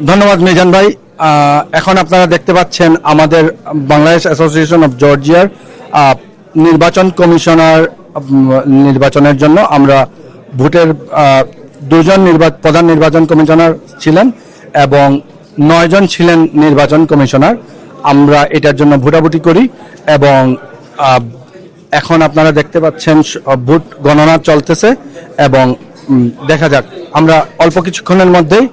ধন্যবাদ মিজান ভাই। এখন আপনারা দেখতে পাচ্ছেন আমাদের বাংলাদেশ অ্যাসোসিয়েশন অফ জর্জিয়ার নির্বাচন কমিশনার নির্বাচনের জন্য আমরা ভোটের দুজন নির্বা- প্রধান নির্বাচন কমিশনার ছিলেন এবং নয়জন ছিলেন নির্বাচন কমিশনার। আমরা এটার জন্য ভোটাভুটি করি এবং এখন আপনারা দেখতে পাচ্ছেন ভোট গণনা চলতেছে এবং দেখা যাক। আমরা অল্প কিছুক্ষণের মধ্যেই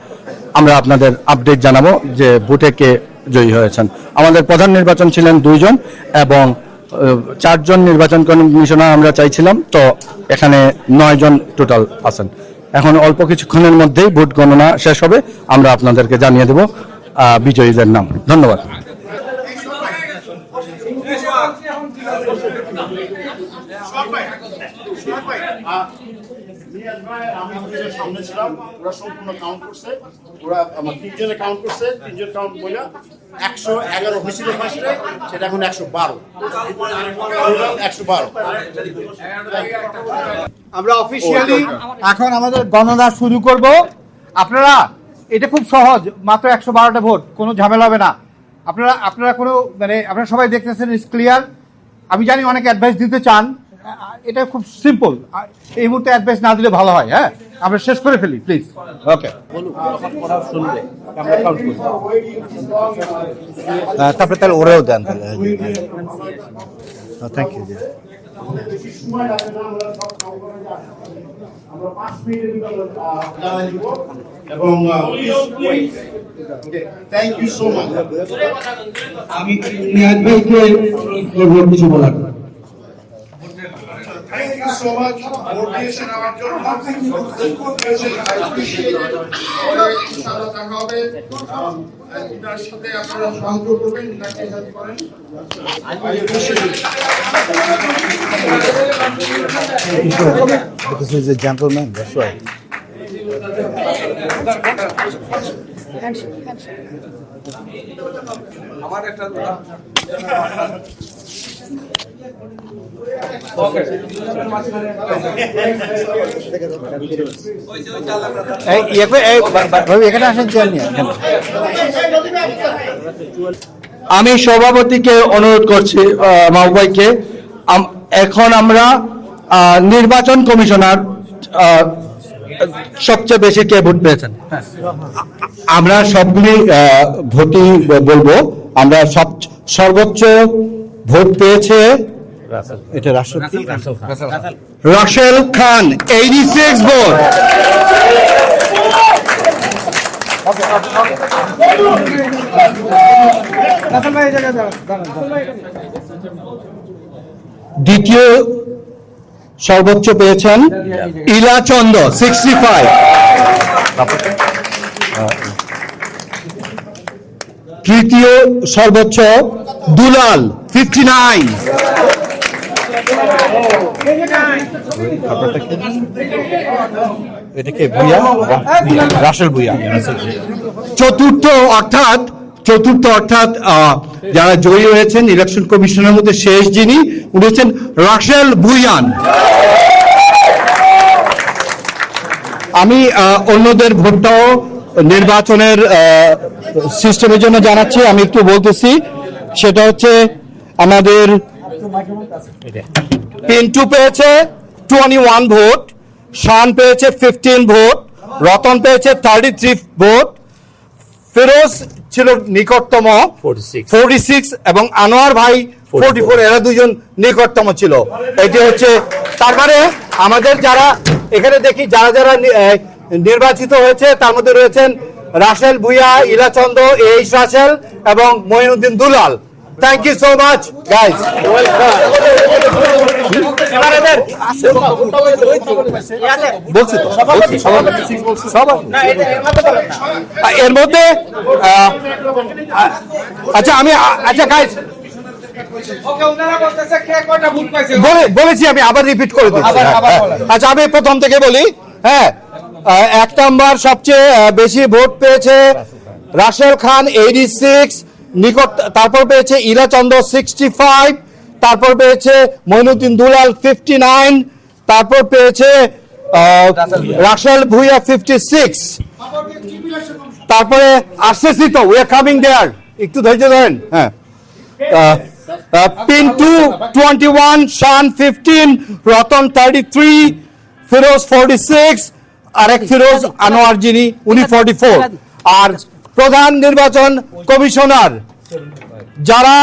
আমরা আপনাদের আপডেট জানাব যে ভোটে কে জয়ী হয়েছেন। আমাদের প্রধান নির্বাচন ছিলেন দুইজন এবং চারজন নির্বাচন কমিশনার আমরা চাইছিলাম, তো এখানে নয়জন টোটাল আছেন। এখন অল্প কিছুক্ষণের মধ্যেই ভোট গণনা শেষ হবে, আমরা আপনাদেরকে জানিয়ে দেব বিজয়ীদের নাম। ধন্যবাদ। সেটা এখন একশো বারো। একশো বারো। আমরা অফিসিয়ালি এখন আমাদের গণনা শুরু করব। আপনারা, এটা খুব সহজ, মাত্র একশো বারোটা ভোট, কোনো ঝামেলা হবে না। আপনারা আপনারা কোনো মানে আপনারা সবাই দেখতেছেন ইস ক্লিয়ার আমি জানি অনেক অ্যাডভাইস দিতে চান এটা খুব সিম্পল এই মুহূর্তে অ্যাডভাইস না দিলে ভালো হয় হ্যাঁ? আমরা শেষ করে ফেলি প্লিজ ওকে তারপরে তাহলে ওরেও দেন তাহলে। থ্যাংক ইউ এবং থ্যাংক ইউ সো মাচ আমি কিছু বলার থ্যাংক ইউ সো মাচ ভোট দিয়েছেন আমার জন্য। ইনশাআল্লাহ দেখা হবে আম, সাথে আপনারা সহযোগ করবেন করেন Because he's a gentleman, that's why. এই ইয়ে আমি সভাপতিকে অনুরোধ করছি আম- এখন আমরা আহ, নির্বাচন কমিশনার আহ, সবচেয়ে বেশি কে ভোট পেয়েছেন? আমরা সবগুলি আহ, ভোটই বলব। আমরা সব সর্বোচ্চ ভোট পেয়েছে এটা রাষ্ট্রপতি Rashel Khan. Eighty six vote দ্বিতীয় সর্বোচ্চ পেয়েছেন ইলা চন্দ সিক্সটি ফাইভ তৃতীয় সর্বোচ্চ দুলাল ফিফটি নাইন রাসেল চতুর্থ অর্থাৎ চতুর্থ অর্থাৎ যারা জয়ী হয়েছেন ইলেকশন কমিশনের মধ্যে শেষ যিনি, উনি হচ্ছেন রাশেল ভুইয়ান। আমি অন্যদের ভোটটাও নির্বাচনের সিস্টেমের জন্য জানাচ্ছি। আমি একটু বলতেছি, সেটা হচ্ছে আমাদের পিন্টু পেয়েছে টোয়েন্টি ওয়ান ভোট শান পেয়েছে ফিফটিন ভোট রতন পেয়েছে থার্টি থ্রি ভোট ফিরোজ ছিল নিকটতম ফোরটি সিক্স এবং আনোয়ার ভাই ফোরটি ফোর এরা দুজন নিকটতম ছিল। এটি হচ্ছে তারপরে আমাদের যারা এখানে দেখি যারা যারা নির্বাচিত হয়েছে তার মধ্যে রয়েছেন রাসেল ভুইয়া ইলাচন্দ এইচ রাসেল এবং Moinuddin Dulal. Thank you so much guys বলছি তো বলছি, সবাই। সবাই এর মধ্যে আচ্ছা আমি আচ্ছা গাইজ বলে বলেছি আমি আবার রিপিট করে দিচ্ছি আচ্ছা আমি প্রথম থেকে বলি হ্যাঁ এক নম্বর সবচেয়ে বেশি ভোট পেয়েছে রাশেল খান এইটি সিক্স নিকট তারপর পেয়েছে ইরাচন্দ্র সিক্সটি ফাইভ তারপর পেয়েছে মইনুদ্দিন দুলাল ফিফটি নাইন তারপর পেয়েছে রাসেল ভুইয়া। ফিফটি সিক্স তারপরে আসতেছি তো উই আর কামিং দেয়ার একটু ধৈর্য ধরেন হ্যাঁ। Pintu twenty one Shan fifteen Ratan thirty three Firoz forty six আরেক ফিরোজ আনোয়ার যিনি উনি ফোরটি ফোর আর প্রধান নির্বাচন কমিশনার যারা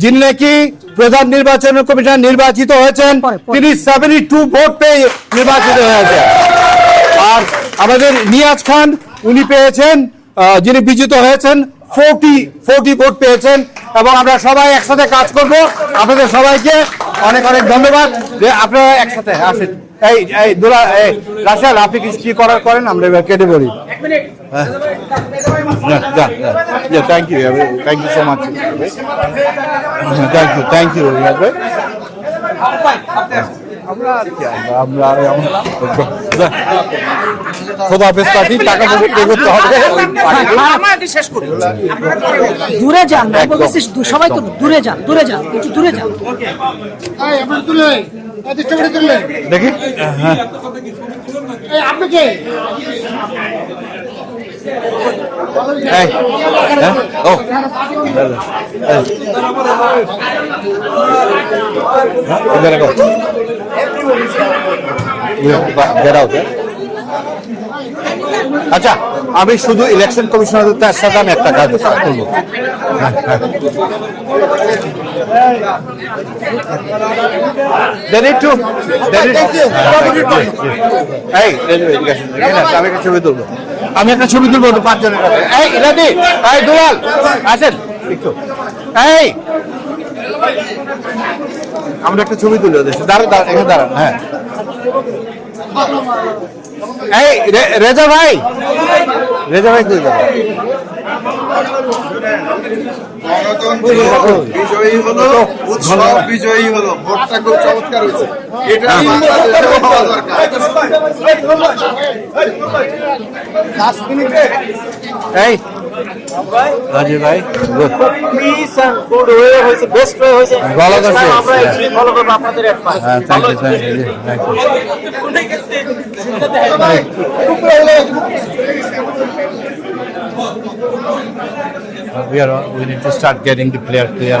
যিনি নাকি প্রধান নির্বাচন কমিশনার নির্বাচিত হয়েছেন তিনি সেভেন্টি টু ভোট পেয়ে নির্বাচিত হয়েছেন। আর আমাদের নিয়াজ খান উনি পেয়েছেন যিনি বিজিত হয়েছেন ফোরটি ফোরটি ভোট পেয়েছেন। এবং আমরা সবাই একসাথে কাজ করব। আপনাদের সবাইকে অনেক অনেক ধন্যবাদ। যে আপনারা একসাথে আসেন। এই এই, দুলা, এই রাশাল আপনি কি করার করেন? আমরা এবার কেটে পড়ি thank you thank you so much thank you thank you আমরা আর কি, আমরা আমরা আমরা- খোদা হাফেজ পার্টি টাকা পয়সা করতে হবে? দূরে যান সবাই তো দূরে যান দূরে যান একটু দূরে যান। দেখি। এই, হ্যাঁ? ও। এই। হ্যাঁ, এখানে আচ্ছা আমি শুধু ইলেকশন কমিশনারের সাথে আমি একটা কাজ করব। আমি একটা ছবি তুলবো। আমি একটা ছবি তুলবো পাঁচজনের কাছে। এই ইলাদি এই, দুলাল, আসেন। এই আমরা একটা ছবি তুলে দিচ্ছি দাঁড়ান দাঁড়ান এখানে দাঁড়ান হ্যাঁ এই রেজা ভাই রেজা ভাই কই যাবে বিজয়ী হলো উৎসব বিজয়ী হলো ভোটটা খুব চমৎকার হয়েছে এটা দরকার এই রাজি ভাই গুড ভালো করছে হ্যাঁ thank you thank you thank you we are we need to start getting the player clear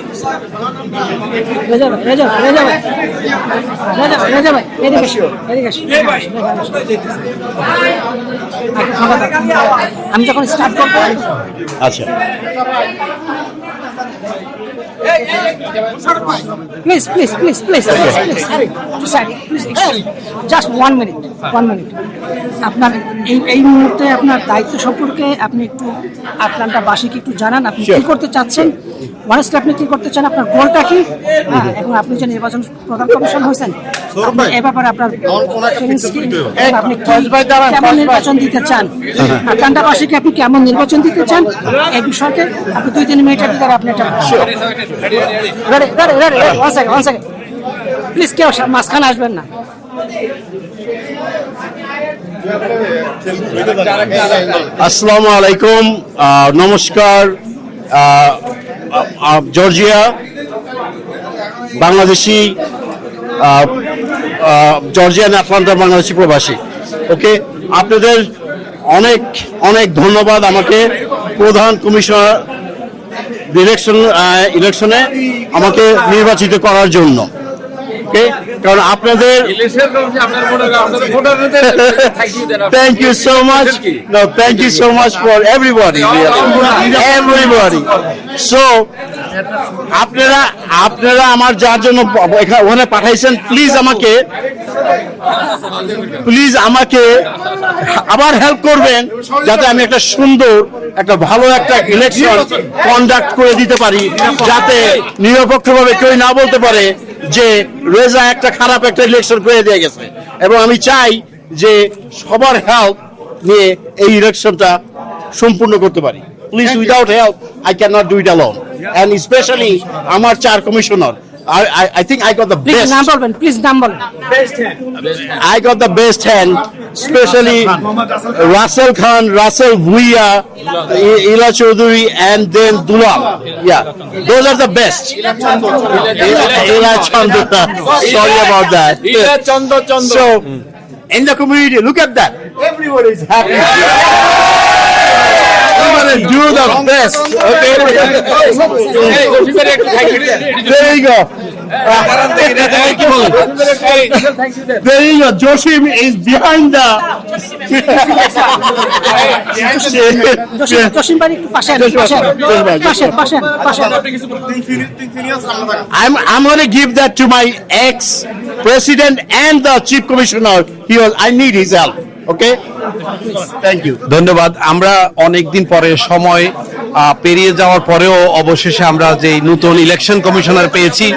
Reza ভাই রেজা ভাই রেজা ভাই রেজা ভাই ভাই এদিকে এদিকে। আমি যখন স্টার্ট করব আচ্ছা please please, please, please. Sorry, please just one minute, one minute আপনার এই এই মুহূর্তে আপনার দায়িত্ব সম্পর্কে আপনি একটু আটলান্টাবাসীকে একটু জানান আপনি কি করতে চাচ্ছেন? অনেস্টলি আপনি কি করতে চান? আপনার গোলটা কি? হ্যাঁ এবং আপনি যে নির্বাচন প্রধান কমিশন হয়েছেন এ ব্যাপারে আপনার আপনি কেমন নির্বাচন দিতে চান? আটলান্টাবাসীকে আপনি কেমন নির্বাচন দিতে চান? এই বিষয়কে আপনি দুই তিন মিনিটের ভিতরে আপনি এটা ready ready ready one second one second please কেউ মাঝখানে আসবেন না। আসসালামু আলাইকুম আহ, নমস্কার Georgia Bangladeshi Georgian Atlanta Bangladeshi প্রবাসী। ওকে? আপনাদের অনেক অনেক ধন্যবাদ আমাকে। প্রধান কমিশনার ইলেকশন ইলেকশনে আমাকে নির্বাচিত করার জন্য। ওকে? কারণ আপনাদের thank you so thank you so much. For everybody. Really. everybody. So আপনারা আপনারা আমার যার জন্য ওখানে পাঠাইছেন প্লিজ আমাকে প্লিজ আমাকে আবার হেল্প করবেন যাতে আমি একটা সুন্দর একটা ভালো একটা ইলেকশন কন্ডাক্ট করে দিতে পারি যাতে নিরপেক্ষভাবে কেউ না বলতে পারে যে রেজা একটা খারাপ একটা ইলেকশন করে দিয়ে গেছে। এবং আমি চাই যে সবার হেল্প নিয়ে এই ইলেকশনটা সম্পূর্ণ করতে পারি। Please without help I can not do it alone and specially আমার চার commissioner I, I, I think I got the please best. নাম বলবেন প্লিজ নাম বলবেন I got the best hand, especially Russell Khan, Russell Bhuiya, Ila Chaudhuri, and then Dulal. Yeah, those are the best. Ila- Ila Chandra. Sorry about that. chandra So, in the community, look at that. Everyone is happy. We're gonna do the best. Okay. There you go. There you go. Joshim is behind the. I'm I'm to give that to my ex president and the chief commissioner. He was. I need his help. Okay. Thank you ধন্যবাদ আমরা অনেকদিন পরে সময় পেরিয়ে যাওয়ার পরেও অবশেষে আমরা যে নতুন ইলেকশন কমিশনার পেয়েছি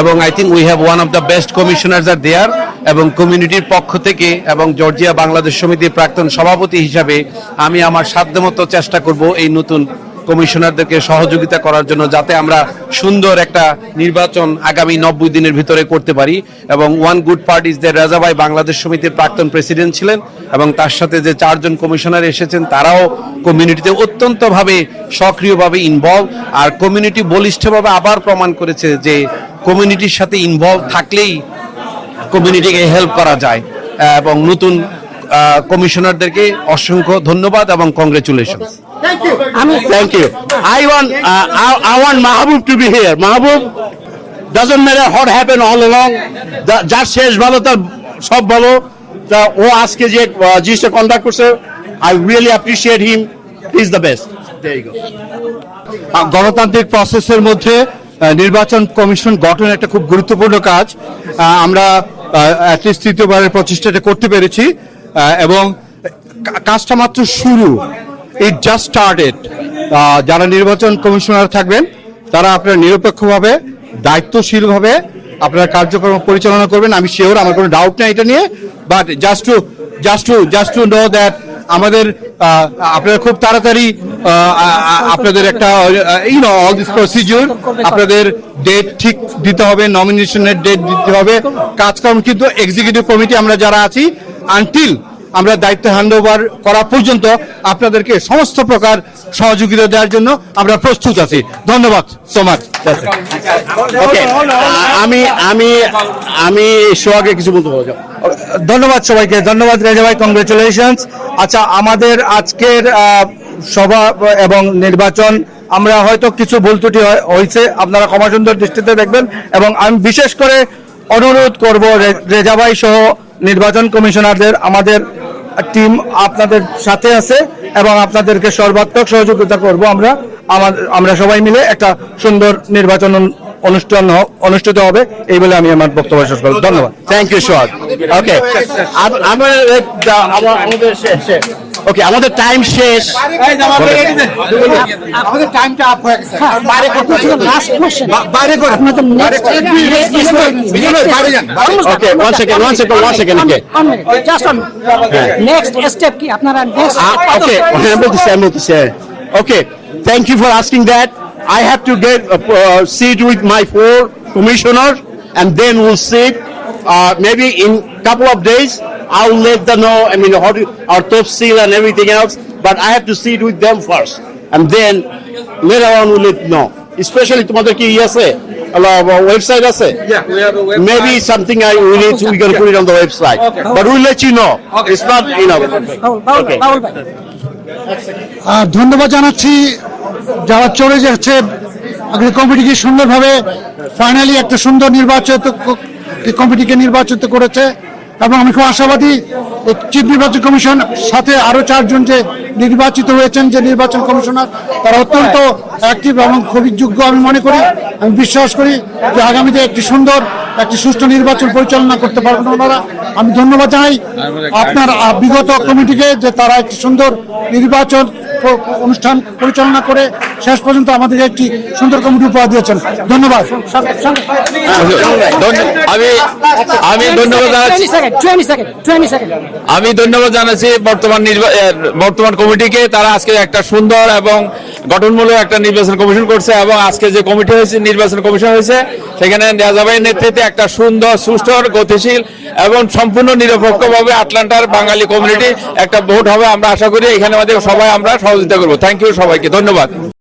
এবং I think we have one of the best commissioner R there এবং কমিউনিটির পক্ষ থেকে এবং জর্জিয়া বাংলাদেশ সমিতির প্রাক্তন সভাপতি হিসাবে আমি আমার সাধ্যমতো চেষ্টা করব এই নতুন কমিশনারদেরকে সহযোগিতা করার জন্য যাতে আমরা সুন্দর একটা নির্বাচন আগামী নব্বই দিনের ভিতরে করতে পারি এবং one good part is the রাজাভাই Bangladesh সমিতির প্রাক্তন প্রেসিডেন্ট ছিলেন এবং তার সাথে যে চারজন কমিশনার এসেছেন, তারাও কমিউনিটিতে অত্যন্তভাবে সক্রিয়ভাবে ইনভলভ আর কমিউনিটি বলিষ্ঠভাবে আবার প্রমাণ করেছে যে কমিউনিটির সাথে ইনভলভ থাকলেই কমিউনিটিকে হেল্প করা যায় এবং নতুন কমিশনারদেরকে অসংখ্য ধন্যবাদ এবং কংগ্রেচুলেশন আমি Thank you. I want uh, I, I want Mahabub to be here. Mahabub doesn't matter what happened all along. The- যার শেষ ভালো তার সব ভালো। তা ও আজকে যে জিনিসটা কন্ডাক্ট করছে I really appreciate him is the best গণতান্ত্রিক প্রসেসের মধ্যে নির্বাচন কমিশন গঠন একটা খুব গুরুত্বপূর্ণ কাজ। আমরা অ্যাটলিস্ট তৃতীয়বারের প্রচেষ্টাটা করতে পেরেছি। এবং কাজটা মাত্র শুরু। ইট জাস্ট স্টার্টেড যারা নির্বাচন কমিশনার থাকবেন, তারা আপনারা নিরপেক্ষভাবে, দায়িত্বশীলভাবে আপনারা কার্যক্রম পরিচালনা করবেন। আমি শিওর আমার কোনো ডাউট নাই এটা নিয়ে। But just to just to just to know that আমাদের আপনারা খুব তাড়াতাড়ি আপনাদের একটা you know all this procedure আপনাদের ডেট ঠিক দিতে হবে নমিনেশনের ডেট দিতে হবে। কাজকর্ম কিন্তু এক্সিকিউটিভ কমিটি আমরা যারা আছি আনটিল আমরা দায়িত্ব হ্যান্ড ওভার করা পর্যন্ত আপনাদেরকে সমস্ত প্রকার সহযোগিতা দেওয়ার জন্য আমরা প্রস্তুত আছি। ধন্যবাদ সো মাচ আমি আমি আমি সোহাগে কিছু বলতে পারব ধন্যবাদ সবাইকে ধন্যবাদ রেজা ভাই কংগ্রেচুলেশন আচ্ছা আমাদের আজকের সভা এবং নির্বাচন আমরা হয়তো কিছু ভুল ত্রুটি হয়েছে আপনারা ক্ষমা সুন্দর দৃষ্টিতে দেখবেন। এবং আমি বিশেষ করে অনুরোধ করব রে- রেজা ভাই সহ নির্বাচন কমিশনারদের আমাদের টিম আপনাদের সাথে আছে এবং আপনাদেরকে সর্বাত্মক সহযোগিতা করব আমরা। আমরা সবাই মিলে একটা সুন্দর নির্বাচন অনুষ্ঠান অনুষ্ঠিত হবে এই বলে আমি আমার বক্তব্য শেষ করব। ধন্যবাদ। থ্যাংক ইউ সোহাগ। ওকে আমাদের আমাদের ওকে আমাদের টাইম শেষ আমাদের টাইমটা আপ হয়ে গেছে লাস্ট কোশ্চেন বাইরে করে আপনাদের নেক্সট বাইরে যান Okay, one second, one second, one second, okay. Just on next step কি আপনারা next Uh. I have to get uh, uh, sit with my four commissioners, and then we'll sit. Uh, maybe in couple of days, I'll let them know. I mean, how to, our top seal and everything else. But I have to see it with them first, and then later on we'll let you know. Especially তোমাদের কি ই আছে website আছে maybe something I we need to we gonna put it on the website but we'll let you know it's not you know Baul Baul Okay. বাউল ভাই আহ, ধন্যবাদ জানাচ্ছি যারা চলে যাচ্ছে আগ্রী কমিটিকে সুন্দরভাবে ফাইনালি একটা সুন্দর নির্বাচিত কমিটিকে নির্বাচিত করেছে এবং আমি খুব আশাবাদী চিফ নির্বাচন কমিশন সাথে আরও চারজন যে নির্বাচিত হয়েছেন, যে নির্বাচন কমিশনার, তারা অত্যন্ত অ্যাক্টিভ এবং খুবই যোগ্য আমি মনে করি। আমি বিশ্বাস করি যে আগামীতে একটি সুন্দর, একটি সুষ্ঠু নির্বাচন পরিচালনা করতে পারবেন ওনারা। আমি ধন্যবাদ জানাই আপনার বিগত কমিটিকে যে তারা একটি সুন্দর নির্বাচন অনুষ্ঠান পরিচালনা করে শেষ পর্যন্ত আমাদের একটি সুন্দর কমিটি উপহার দিয়েছেন। ধন্যবাদ। আমি আমি ধন্যবাদ জানাচ্ছি। আমি ধন্যবাদ জানাচ্ছি বর্তমান বর্তমান কমিটিকে। তারা আজকে একটা সুন্দর এবং গঠনমূলক একটা নির্বাচন কমিশন করছে এবং আজকে যে কমিটি হয়েছে, নির্বাচন কমিশন হয়েছে, সেখানে নেজাবাইয়ের নেতৃত্বে একটা সুন্দর সুষ্ঠু গতিশীল এবং সম্পূর্ণ নিরপেক্ষভাবে আটলান্টার বাঙালি কমিউনিটি একটা ভোট হবে। আমরা আশা করি এখানে আমাদের সবাই আমরা সহযোগিতা করব। থ্যাংক ইউ সবাইকে। ধন্যবাদ।